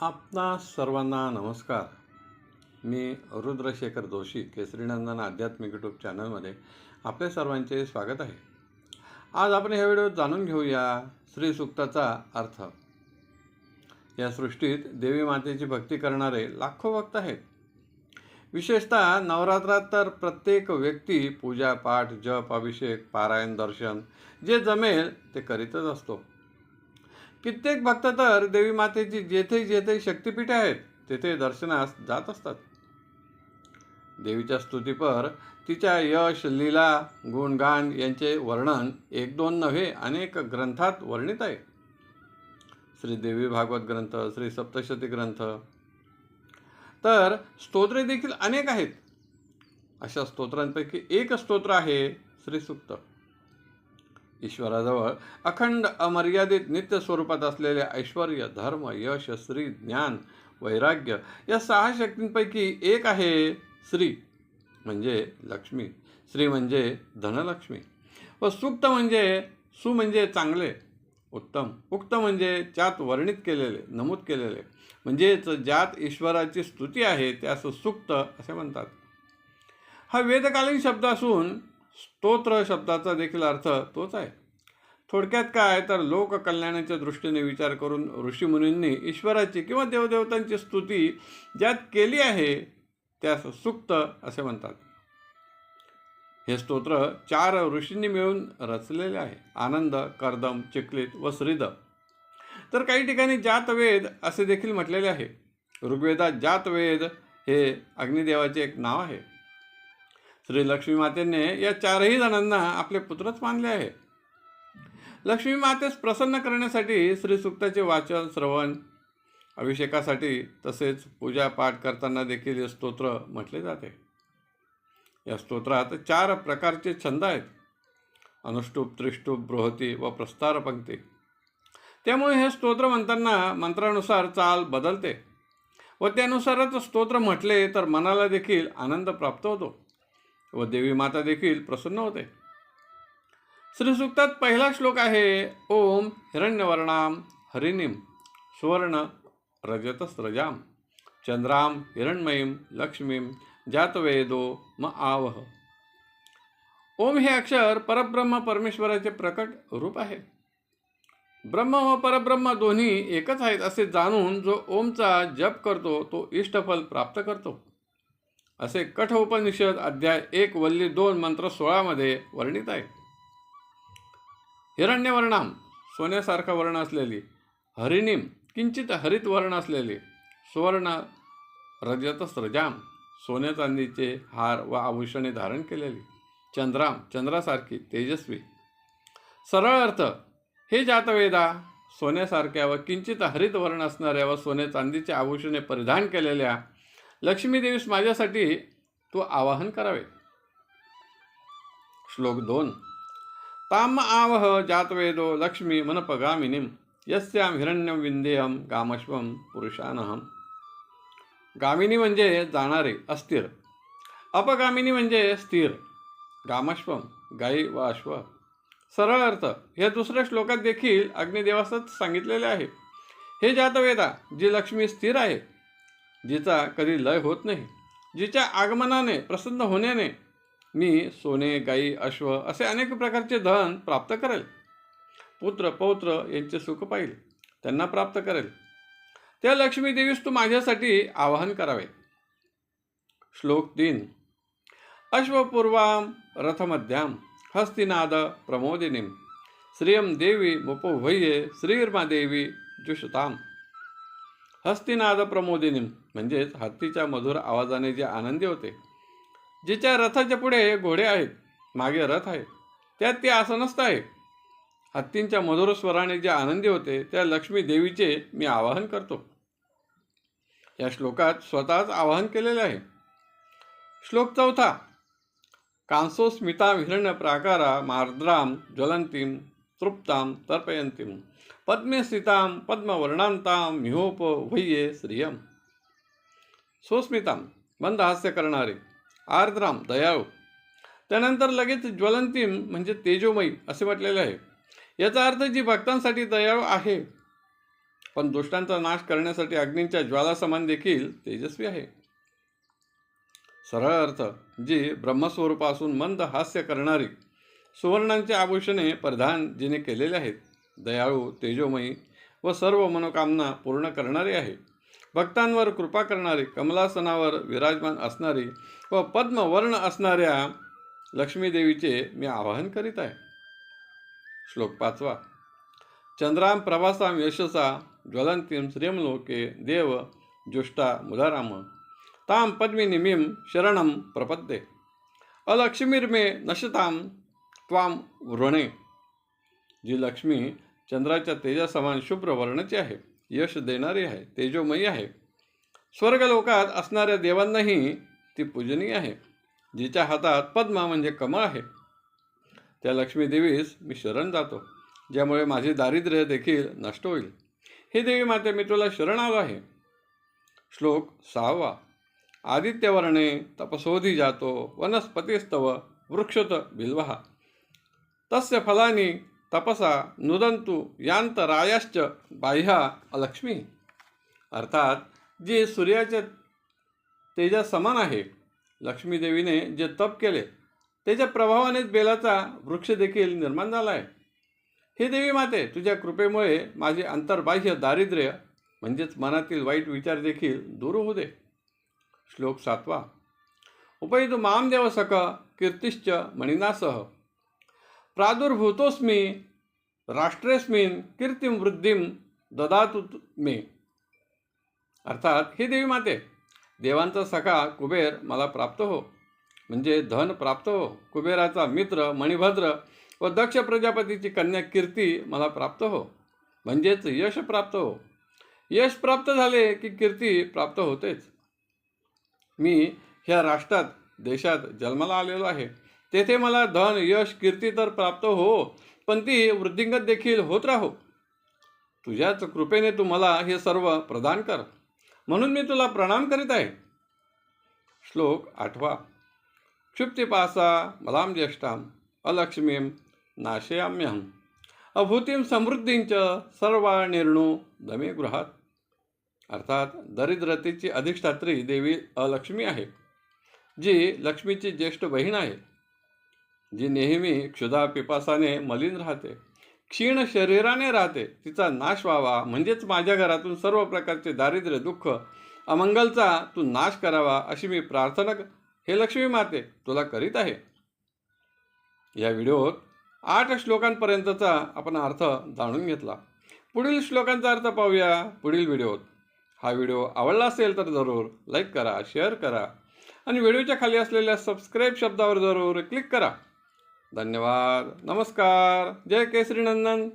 आपणा सर्वांना नमस्कार. मी रुद्रशेखर जोशी केसरीनंदन आध्यात्मिक यूट्यूब चॅनलमध्ये आपले सर्वांचे स्वागत आहे. आज आपण ह्या व्हिडिओत जाणून घेऊया श्री सुक्ताचा अर्थ. या सृष्टीत देवी मातेची भक्ती करणारे लाखो भक्त आहेत. विशेषतः नवरात्रात तर प्रत्येक व्यक्ती पूजा पाठ जप अभिषेक पारायण दर्शन जे जमेल ते करीतच असतो. कित्येक भक्त तर देवी मातेची जेथे जेथे शक्तिपीठे आहेत तेथे दर्शनास जात असतात. देवीच्या स्तुतीपर तिच्या यश लीला गुणगान यांचे वर्णन एक दोन नव्हे अनेक ग्रंथात वर्णित आहे. श्री देवी भागवत ग्रंथ श्री सप्तशती ग्रंथ. तर स्तोत्रे देखील अनेक आहेत. अशा स्तोत्रांपैकी एक स्तोत्र आहे श्री सुक्त ईश्वराजवळ अखंड अमर्यादित नित्य स्वरूपात असलेले ऐश्वर धर्म यश श्री ज्ञान वैराग्य या सहा शक्तींपैकी एक आहे श्री म्हणजे लक्ष्मी. श्री म्हणजे धनलक्ष्मी. व सुक्त म्हणजे सु म्हणजे चांगले उत्तम. उक्त म्हणजे ज्यात वर्णित केलेले नमूद केलेले. म्हणजेच ज्यात ईश्वराची स्तुती आहे त्यास सुक्त असे म्हणतात. हा वेदकालीन शब्द असून स्तोत्र शब्दाचा देखील अर्थ तोच आहे. थोडक्यात काय तर लोककल्याणाच्या दृष्टीने विचार करून ऋषीमुनींनी ईश्वराची किंवा देवदेवतांची स्तुती ज्यात केली आहे त्यास सुक्त असे म्हणतात. हे स्तोत्र चार ऋषींनी मिळून रचलेले आहे. आनंद कर्दम चिकलित व श्रीद. तर काही ठिकाणी जातवेद असे देखील म्हटलेले आहे. ऋग्वेदात जातवेद हे अग्निदेवाचे एक नाव आहे. श्री लक्ष्मी मातेने या चारही जणांना आपले पुत्रच मानले आहे. लक्ष्मी मातेस प्रसन्न करण्यासाठी श्री सुक्ताचे वाचन श्रवण अभिषेकासाठी तसेच पूजापाठ करताना देखील हे स्तोत्र म्हटले जाते. या स्तोत्रात चार प्रकारचे छंद आहेत. अनुष्टुप त्रिष्टुप बृहती व प्रस्तार पंक्ती. त्यामुळे हे स्तोत्र म्हणताना मंत्रानुसार चाल बदलते व त्यानुसारच स्तोत्र म्हटले तर मनाला देखील आनंद प्राप्त होतो. व देवी माता देखील प्रसन्न होते. श्रीसुक्तात पहिला श्लोक आहे ओम हिरण्यवर्णाम हरिणीम सुवर्ण रजतस्रजाम चंद्राम हिरणमयीम लक्ष्मीम जातवेदो म आवह. ओम हे अक्षर परब्रह्म परमेश्वराचे प्रकट रूप आहे. ब्रह्म व परब्रह्म दोन्ही एकच आहेत असे जाणून जो ओमचा जप करतो तो इष्टफल प्राप्त करतो. असे कठोपनिषद अध्याय एक वल्ली दोन मंत्र सोळामध्ये वर्णित आहे. हिरण्यवर्णाम सोन्यासारखा वर्ण असलेली. हरिणीम किंचित हरित वर्ण असलेली. सुवर्ण रजत स्रजाम सोन्या चांदीचे हार व आभूषणे धारण केलेली. चंद्राम चंद्रासारखी तेजस्वी. सरळ अर्थ हे जातवेदा सोन्यासारख्या व किंचित हरित वर्ण असणाऱ्या व सोने चांदीचे आभूषणे परिधान केलेल्या लक्ष्मीदेवीस माझ्यासाठी तू आवाहन करावे. श्लोक दोन. ताम आवह जातवेदो लक्ष्मी मनपगामिनीम यस्याम हिरण्यम विंध्यम गामश्वम पुरुषानहम गामिनी म्हणजे जाणारे अस्थिर. अपगामिनी म्हणजे स्थिर. गामश्वम गाई व अश्व. सरळ अर्थ हे दुसऱ्या श्लोकात देखील अग्निदेवासच सांगितलेले आहे. हे जातवेदा जी लक्ष्मी स्थिर आहे जिचा कधी लय होत नाही जिच्या आगमनाने प्रसन्न होण्याने मी सोने गाई अश्व असे अनेक प्रकारचे धन प्राप्त करेल. पुत्र पौत्र यांचे सुख पाहिल त्यांना प्राप्त करेल. त्या लक्ष्मी देवीस तू माझ्यासाठी आवाहन करावे. श्लोक तीन. अश्वपूर्वाम रथमध्याम हस्तिनाद प्रमोदिनीम श्रियम देवी मुपोभय्ये श्रीर्मा देवी जुषताम. हस्तिनाद प्रमोदिनीम म्हणजेच हत्तीच्या मधुर आवाजाने जे आनंदी होते. जिच्या रथाच्या पुढे घोडे आहेत मागे रथ आहे त्यात ते आसनस्थ आहे हत्तींच्या मधुर स्वराने जे आनंदी होते त्या लक्ष्मी देवीचे मी आवाहन करतो. या श्लोकात स्वतःच आवाहन केलेले आहे. श्लोक चौथा. कांसोस्मिता हिरण्य प्राकारा मार्द्राम ज्वलंतीम तृप्तां तर्पयन्तीं। पद्मे स्थितां पद्मवर्णांताम मिहोप श्रियं सुस्मितां मंदहास्य मंद हास्य करणारे आर्द्राम दयाळू। त्यानंतर लगेच ज्वलंतीम म्हणजे तेजोमयी असे म्हटलेले आहे. याचा अर्थ जी भक्तांसाठी दयाळू आहे पण दुष्टांचा नाश करण्यासाठी अग्नींच्या ज्वालासमान देखील तेजस्वी आहे. सरळ अर्थ जी ब्रह्मस्वरूपासून मंद हास्य करणारी सुवर्णांचे आभूषणे प्रधान जिने केलेले आहेत. दयाळू तेजोमयी व सर्व मनोकामना पूर्ण करणारी आहे. भक्तांवर कृपा करणारी कमलासनावर विराजमान असणारी व पद्मवर्ण असणाऱ्या लक्ष्मीदेवीचे मी आवाहन करीत आहे. श्लोक पाचवा. चंद्राम प्रभासाम यशसा ज्वलंतीम श्रियमलोके देव जुष्टा मुदाराम ताम पद्मिनीमीं शरणं प्रपद्ये. अलक्ष्मीर्मे नशताम त्वाम वृणे जी लक्ष्मी चंद्राच्या तेजासमान शुभ्र वर्णाची आहे यश देणारी आहे तेजोमयी आहे. स्वर्गलोकात असणाऱ्या देवांनाही ती पूजनीय आहे जिच्या हातात पद्मा म्हणजे कमळ आहे. त्या लक्ष्मी देवीस मी शरण जातो ज्यामुळे माझे दारिद्र्य देखील नष्ट होईल. हे देवी माते मी तुला शरण आलो आहे. श्लोक सहावा. आदित्यवर्णे तपसोधी जातो वनस्पतीस्तव वृक्षत बिल्वहा. तस्य फलानी तपसा नुदंतु यांतरायाश्च बाह्या अलक्ष्मी। अर्थात जी सूर्याच्या तेजा समान आहे लक्ष्मीदेवीने जे तप केले त्याच्या प्रभावानेच बेलाचा वृक्ष देखील निर्माण झाला आहे. हे देवी माते तुझ्या कृपेमुळे माझे अंतर्बाह्य दारिद्र्य म्हणजेच मनातील वाईट विचार देखील दूर होऊ दे. श्लोक सातवा. उपयुत माम देव सक कीर्तिश्च मणिनासह प्रादुर्भूतोस्मी राष्ट्रेस्मिन कीर्तिम वृद्धिम ददातु मे। अर्थात हे देवी माते देवांचा सखा कुबेर मला प्राप्त हो म्हणजे धन प्राप्त हो कुबेराचा मित्र मणिभद्र व दक्ष प्रजापतीची कन्या कीर्ती मला प्राप्त हो म्हणजेच यश प्राप्त हो. यश प्राप्त झाले की कीर्ती प्राप्त होतेच. मी ह्या राष्ट्रात देशात जन्माला आलेलो आहे. तेथे मला धन यश कीर्ती तर प्राप्त हो पण ती वृद्धिंगत देखील होत राहो. तुझ्याच कृपेने तू मला हे सर्व प्रदान कर. म्हणून मी तुला प्रणाम करीत आहे. श्लोक आठवा. क्षुप्तिपासा मलाम ज्येष्ठाम अलक्ष्मीम नाशयाम्यहम अभूतीम समृद्धींच सर्व निर्णू दमे गृहात। अर्थात दरिद्रतेची अधिष्ठात्री देवी अलक्ष्मी आहे जी लक्ष्मीची ज्येष्ठ बहीण आहे. जी नेहमी क्षुधा पिपासाने मलिन राहते क्षीण शरीराने राहते तिचा नाश व्हावा. म्हणजेच माझ्या घरातून सर्व प्रकारचे दारिद्र्य दुःख अमंगलचा तू नाश करावा अशी मी प्रार्थना हे लक्ष्मी माते तुला करीत आहे. या व्हिडिओत आठ श्लोकांपर्यंतचा आपण अर्थ जाणून घेतला. पुढील श्लोकांचा अर्थ पाहूया पुढील व्हिडिओत. हा व्हिडिओ आवडला असेल तर जरूर लाईक करा शेअर करा आणि व्हिडिओच्या खाली असलेल्या सबस्क्राईब शब्दावर जरूर क्लिक करा. धन्यवाद. नमस्कार. जय केसरी नंदन.